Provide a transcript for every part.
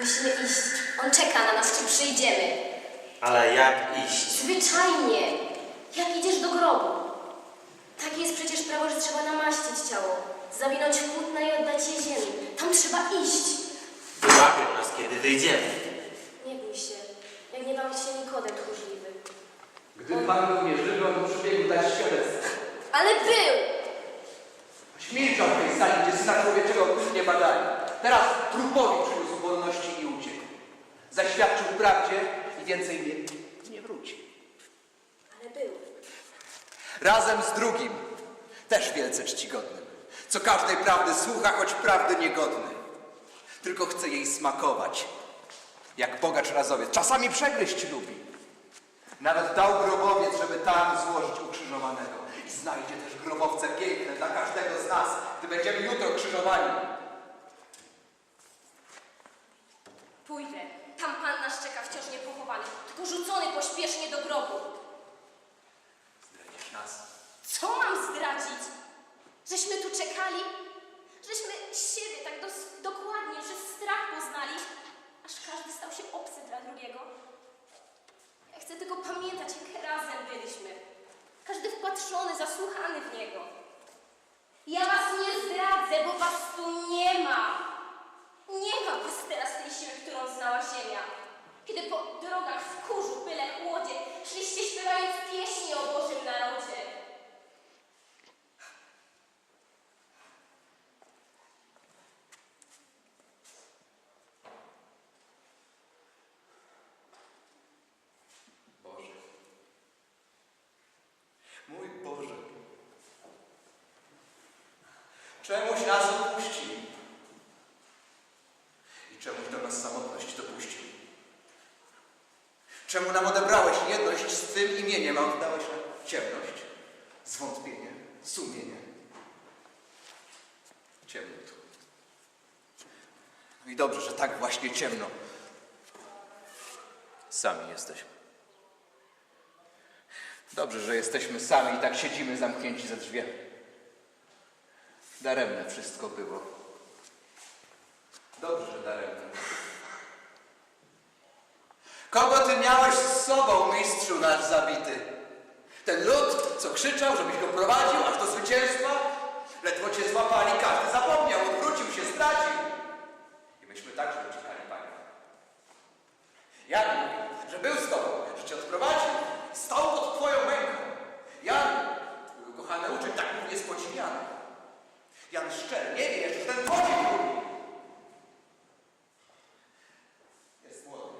Musimy iść. On czeka na nas, czy przyjdziemy. Ale jak iść? Zwyczajnie. Jak idziesz do grobu. Takie jest przecież prawo, że trzeba namaścić ciało. Zawinąć płótna i oddać je ziemi. Tam trzeba iść. Wyłapią nas, kiedy wyjdziemy. Nie bój się. Jak nie bał się Nikodem tchórzliwy. Gdy Pan był nieżywy, on przybiegł dać świadectwo. Ale był! Milczał w tej sali, gdzie Syna Człowieczego nie badali. Teraz trupowi przyniósł wolności i uciekł. Zaświadczył prawdzie i więcej nie, nie wróci. Ale był. Razem z drugim, też wielce czcigodnym, co każdej prawdy słucha, choć prawdy niegodny. Tylko chce jej smakować, jak bogacz razowiec. Czasami przegryźć lubi. Nawet dał grobowiec, żeby tam złożyć ukrzyżowanego. I znajdzie też grobowce piękne dla każdego z nas, gdy będziemy jutro krzyżowani. Pójdę. Tam Pan nas czeka wciąż niepochowany, tylko rzucony pośpiesznie do grobu. Co mam zdradzić? Żeśmy tu czekali? Żeśmy siebie tak dos- dokładnie przez strach poznali, aż każdy stał się obcy dla drugiego? Ja chcę tylko pamiętać, jak razem byliśmy. Każdy wpatrzony, zasłuchany w niego. Ja was nie zdradzę, bo was tu nie ma. Nie ma was teraz tej siły, którą znała ziemia. Kiedy po drogach w kurzu, byle chłodzie, szliście śpiewając pieśni o Bożym narodzie. Boże. Mój Boże. Czemuś nas opuścił? I czemuś do nas samotność dopuścił? Czemu nam odebrałeś jedność z Twym imieniem, a oddałeś nam ciemność, zwątpienie, sumienie? Ciemno tu. No i dobrze, że tak właśnie ciemno. Sami jesteśmy. Dobrze, że jesteśmy sami i tak siedzimy zamknięci za drzwiami. Daremne wszystko było. Dobrze, że daremne. Kogo ty miałeś z sobą, mistrzu nasz zabity? Ten lud, co krzyczał, żebyś go prowadził aż do zwycięstwa? Ledwo cię złapali, każdy zapomniał, odwrócił się, stracił. I myśmy także uciekali, panie. Jan mówi, że był z tobą, że cię odprowadził, stał pod twoją ręką. Jan, twój ukochany uczeń, tak mówi jest podziwiany. Jan szczery, nie wie jeszcze, że ten podziw mówi. Jest młody.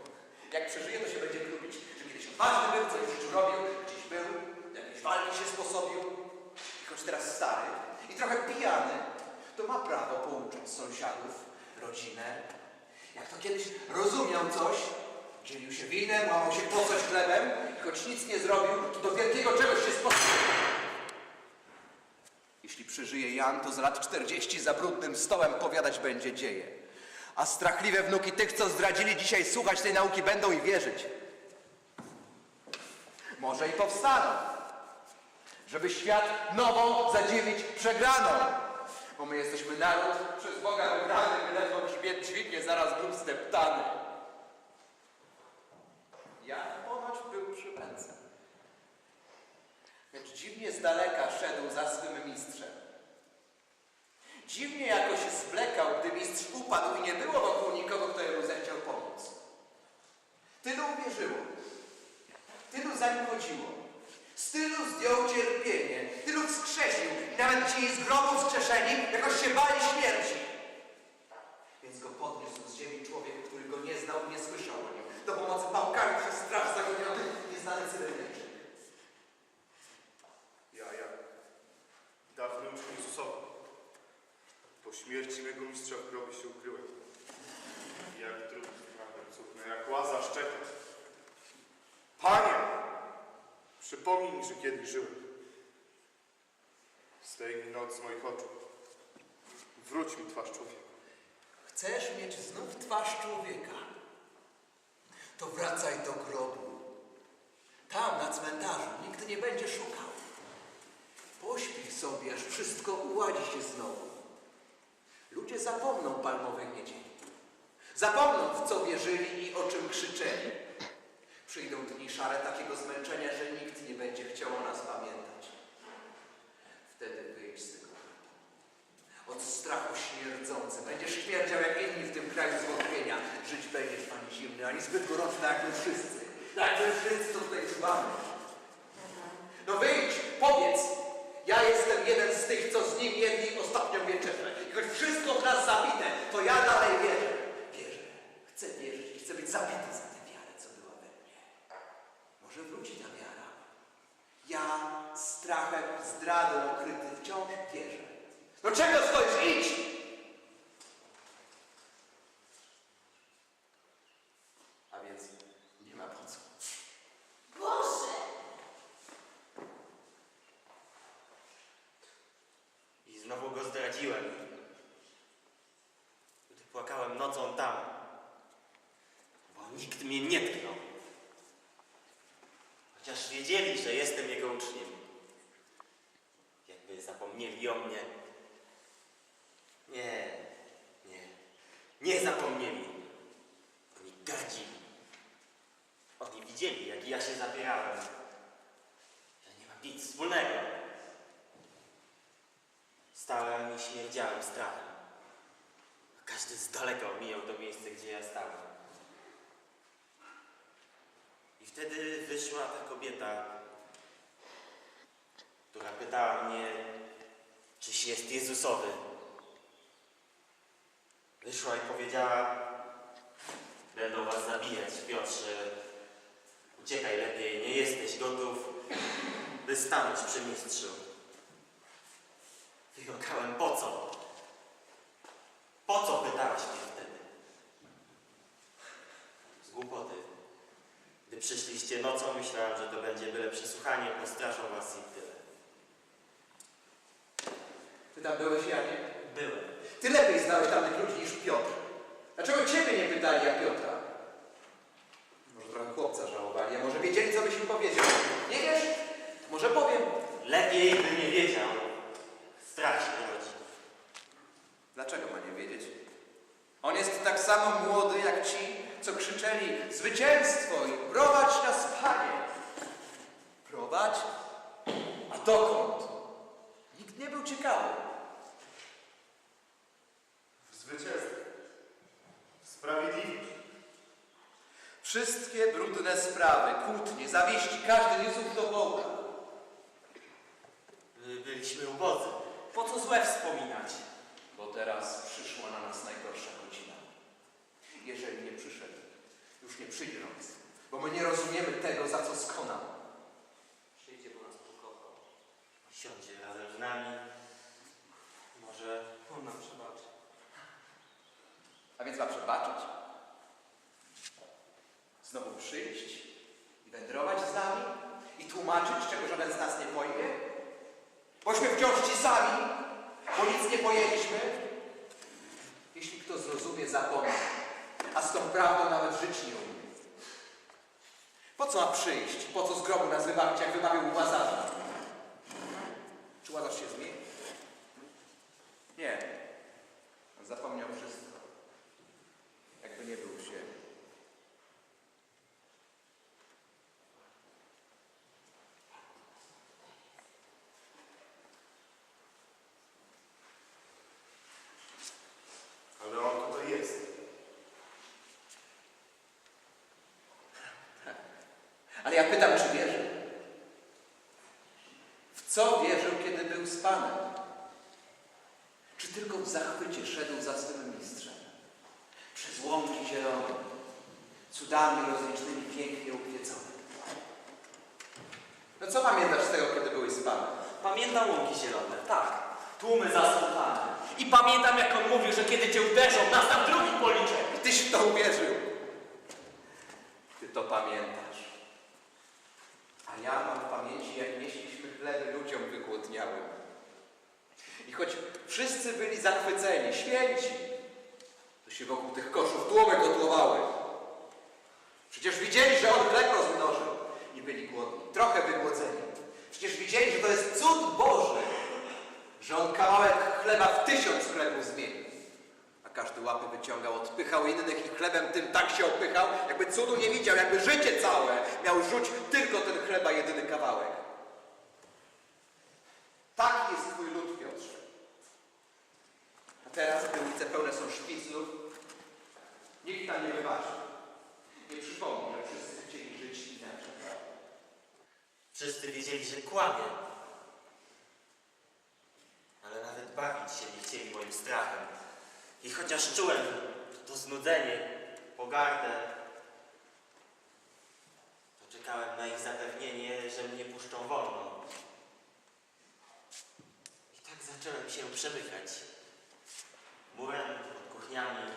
Jak przeżyje, to się będzie lubić, że kiedyś odważny był, coś w życiu robił, gdzieś był, do jakiejś walki się sposobił. I choć teraz stary i trochę pijany, to ma prawo pouczać sąsiadów, rodzinę. Jak to kiedyś rozumiał coś, dzielił się winem, łamał się po coś chlebem choć nic nie zrobił, to do wielkiego czegoś się sposobił. Jeśli przeżyje Jan, to z lat 40 za brudnym stołem powiadać będzie dzieje. A strachliwe wnuki tych, co zdradzili dzisiaj słuchać tej nauki, będą i wierzyć. Może i powstaną, żeby świat nową zadziwić przegraną. Bo my jesteśmy naród przez Boga wybrany, by ledwo dźwignie, zaraz grób zdeptany. Jan ponoć był przybędcem. Lecz dziwnie z daleka szedł za swym mistrzem. Dziwnie jakoś zwlekał, gdy mistrz upadł i nie było wokół nikogo, kto jemu zechciał pomóc. Tylu uwierzyło, tylu za nim chodziło, z tylu zdjął cierpienie, tylu wskrzesił i nawet ci z grobu wskrzeszeni jakoś się bali śmierci. Więc go podniósł z ziemi człowiek, który go nie znał i nie słyszał o nim. Do pomocy pałkami przez straż zagoniony nieznany Cyrenejczyk. Ja, ja, dawny uczeń Jezusowy. Po śmierci mego mistrza w grobie się ukryłem. Jak trud prawem cudne, jak łaza szczeka. Panie, przypomnij żyłem. Zdejmij noc z moich oczu. Wróć mi twarz człowieka. Chcesz mieć znów twarz człowieka? To wracaj do grobu. Tam, na cmentarzu, nikt nie będzie szukał. Pośpij sobie, aż wszystko uładzi się znowu. Ludzie zapomną palmowej niedzieli. Zapomną, w co wierzyli i o czym krzyczeli. Przyjdą dni szare takiego zmęczenia, że nikt nie będzie chciał o nas pamiętać. Wtedy wyjdź z tego. Od strachu śmierdzący. Będziesz śmierdział jak inni w tym kraju zwątpienia. Żyć będziesz ani zimny, ani zbyt gorący, jak my wszyscy. Tak my wszyscy, tutaj czuwamy. No wyjdź, powiedz. Ja jestem jeden z tych, co z nim jedli ostatnią wieczerzę. I choć wszystko w nas zabite, to ja dalej wierzę. Wierzę. Chcę wierzyć i chcę być zabity za tę wiarę, co była we mnie. Może wróci ta wiara. Ja strachem zdradą okryty wciąż wierzę. No czego stoisz? Idź! A więc nie ma po co. Boże! I znowu go zdradziłem. Gdy płakałem nocą tam, bo nikt mnie nie tknął. Chociaż wiedzieli, że jestem jego uczniem. Zapomnieli o mnie. Nie, nie, nie zapomnieli. Oni gardzili. Oni widzieli, jak ja się zapierałem. Że nie mam nic wspólnego. Stałem i śmierdziałem strachem. Każdy z daleka omijał to miejsce, gdzie ja stałem. I wtedy wyszła ta kobieta, która pytała mnie, czyś jest Jezusowy. Wyszła i powiedziała, będą was zabijać, Piotrze. Uciekaj lepiej, nie jesteś gotów, by stanąć przy mistrzu. Wyjąkałem po co? Po co pytałaś mnie wtedy? Z głupoty. Gdy przyszliście nocą, myślałem, że to będzie byle przesłuchanie, postraszą was i tyle. Ty tam byłeś, Janie? Byłem. Ty lepiej znałeś tamtych ludzi niż Piotr. Dlaczego ciebie nie pytali, jak Piotra? Może trochę chłopca żałowali, a może wiedzieli, co byś im powiedział. Nie wiesz? Może powiem. Lepiej by nie wiedział. Strach się rodzi. Dlaczego ma nie wiedzieć? On jest tak samo młody jak ci, co krzyczeli zwycięstwo i prowadź nas, Panie. Prowadź? A dokąd? Nikt nie był ciekawy. W zwycięstwie. W sprawiedliwość. Wszystkie brudne sprawy, kłótnie, zawiści, każdy niósł do. My byliśmy ubodzy. Po co złe wspominać? Bo teraz przyszła na nas najgorsza godzina. Jeżeli nie przyszedł, już nie przyjdzie noc, bo my nie rozumiemy tego, za co skonał. Przyjdzie, bo nas pokochał. Siądzie razem z nami. Może On nam przebaczy. A więc ma przebaczyć. Znowu przyjść i wędrować z nami i tłumaczyć, czego żaden z nas nie pojmie? Bośmy wciąż ci sami, bo nic nie pojęliśmy. Jeśli kto zrozumie, zapomni, a z tą prawdą nawet żyć nie umie. Po co ma przyjść? Po co z grobu nas wybawić, jak wybawił Łazarza? Czy Łazarz się zmieni? Nie. Zapomniał wszystko. Jakby nie był w ziemi. Ale on tutaj jest. Ale ja pytam, czy wierzy? W co wierzył, kiedy był z Panem? Czy tylko w zachwycie szedł za swym mistrzem? Przez łąki zielone, cudami rozlicznymi pięknie ukwiecone. No co pamiętasz z tego, kiedy byłeś z Pamiętam łąki zielone. Tak, tłumy zasłuchane. I pamiętam, jak on mówił, że kiedy cię uderzą, nas tam drugi policzek. I tyś w to uwierzył. Ty to pamiętasz. A ja mam w pamięci, jak nieśliśmy chleby ludziom wygłodniałym. I choć wszyscy byli zachwyceni, święci, to się wokół tych koszów tłumy kotłowały. Przecież widzieli, że on chleb rozmnożył i byli głodni, trochę wygłodzeni. Przecież widzieli, że to jest cud Boży, że on kawałek chleba w tysiąc chlebów zmienił. A każdy łapy wyciągał, odpychał innych i chlebem tym tak się opychał, jakby cudu nie widział, jakby życie całe miał rzuć tylko ten chleba jedyny kawałek. Taki jest twój lud, Piotrze. A teraz, gdy ulice pełne są szpiclów, nikt tam nie wybaczy. Nie przypomni, że wszyscy chcieli żyć inaczej. Wszyscy wiedzieli, że kłamie. Ale nawet bawić się nie chcieli moim strachem. I chociaż czułem to znudzenie, pogardę, to czekałem na ich zapewnienie, że mnie puszczą wolno. I tak zacząłem się przemykać. Murem, pod kuchniami,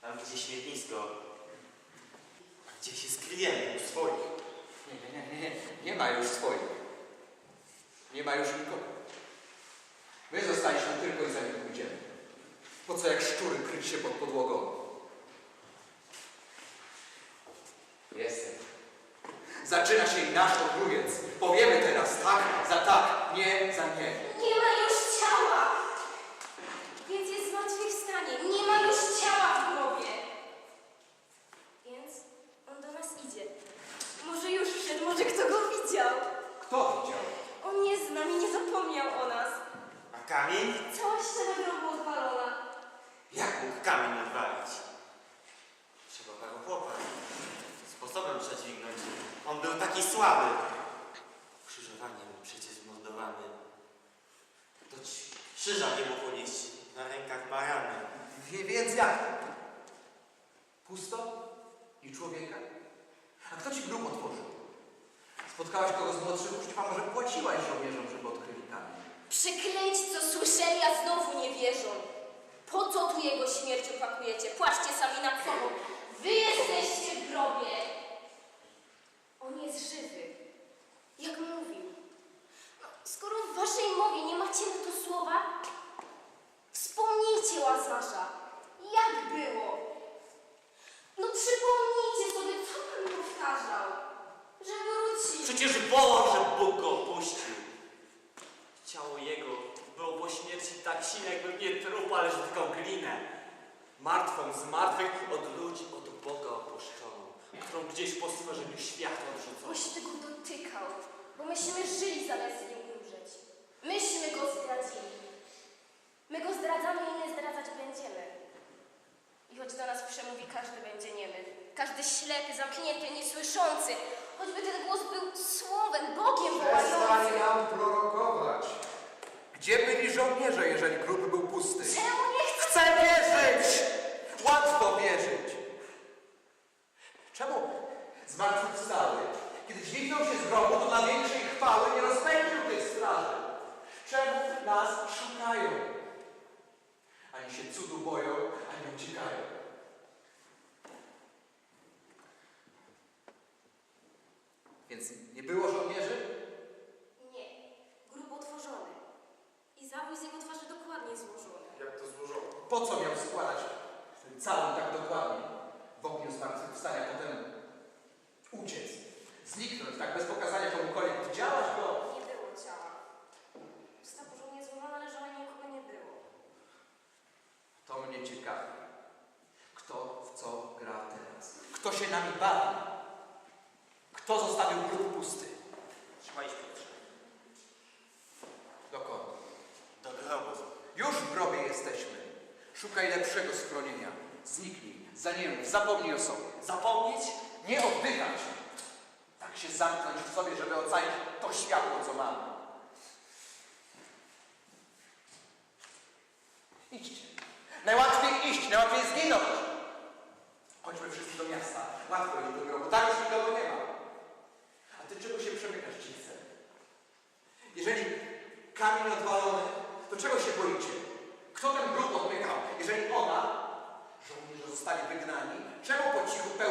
tam gdzie śmietnisko, a gdzie się skryjemy u swoich. Nie, nie, nie, nie, nie ma już swoich. Nie ma już nikogo. My zostaliśmy tylko i za nim pójdziemy. Po co jak szczury kryć się pod podłogą? Jestem. Zaczyna się i nasz okrujec. Powiemy teraz tak za tak, nie za nie. Nie ma już ciała! Więc jest zmartwychwstanie. Nie ma już ciała w grobie. Więc on do nas idzie. Może już wszedł, może kto go widział. Kto widział? On jest z nami, nie zapomniał o nas. A kamień? Cała ściana grobu odwalona. Jak mógł kamień odwalić? Trzeba go chłopa. Sposobem przedźwignąć. On był taki słaby. Krzyżowaniem przecież zmordowany. To ci krzyża nie mógł nieść na rękach marany. Wie, więc jak? Pusto? I człowieka? A kto ci grób otworzył? Spotkałaś kogo z młodszych uczniów, a może płaciłaś żołnierzom, żeby odkryli kamień? Przeklęci, co słyszeli, a znowu nie wierzą. Po co tu jego śmierć opakujecie? Płaczcie sami nad sobą. Wy jesteście w grobie. On jest żywy. Jak mówił. No, skoro w waszej mowie nie macie na to słowa, wspomnijcie Łazarza. Jak było? No przypomnijcie sobie, co pan powtarzał. Że wróci. Przecież wołał, że Bóg go opuścił. Ciało jego było po śmierci tak silne, jakby nie trup, ale tylko glinę. Martwą z martwych od ludzi, od Boga opuszczoną, którą gdzieś po stworzeniu świata odrzucono. Boś tego dotykał, bo myśmy żyli zamiast z nim umrzeć. Myśmy go zdradzili. My go zdradzamy i my zdradzać będziemy. I choć do nas przemówi, każdy będzie niemy. Każdy ślepy, zamknięty, niesłyszący. Choćby ten głos był słowem, Bogiem Przestań wołającym. nam prorokować. Gdzie byli żołnierze, jeżeli grób był pusty? Czemu nie chcesz? Chcę wierzyć! Łatwo wierzyć! Czemu zmartwychwstały, kiedy dźwignął się z grobu, to dla większej chwały nie rozpędził tej straży? Czemu nas szukają? Ani się cudu boją, ani uciekają. Więc nie było żołnierzy? Nie. Grób otworzony. I zawój z jego twarzy dokładnie złożony. Jak to złożono? Po co miał składać ten cały tak dokładnie w ogniu zmartwychwstania, potem uciec, zniknąć tak bez pokazania komukolwiek? Widziałaś go? Nie było ciała. Usta porządnie złożona, ale żona nikogo nie było. To mnie ciekawi. Kto w co gra teraz? Kto się nami bawi? Kto zostawił grób pusty? Trzymaj Piotrze. Dokąd? Do grobu. Już w grobie jesteśmy. Szukaj lepszego schronienia. Zniknij, zaniemów, zapomnij o sobie. Zapomnieć? Nie oddychać. Tak się zamknąć w sobie, żeby ocalić to światło, co mamy. Idźcie. Najłatwiej iść, najłatwiej zginąć. Miasta. Łatwo iść do grobu. Tam już nikogo nie ma. A ty czego się przemykasz, cichce? Jeżeli kamień odwalony, to czego się boicie? Kto ten grób odmykał? Jeżeli ona, żołnierze zostali wygnani, czemu po cichu pełnią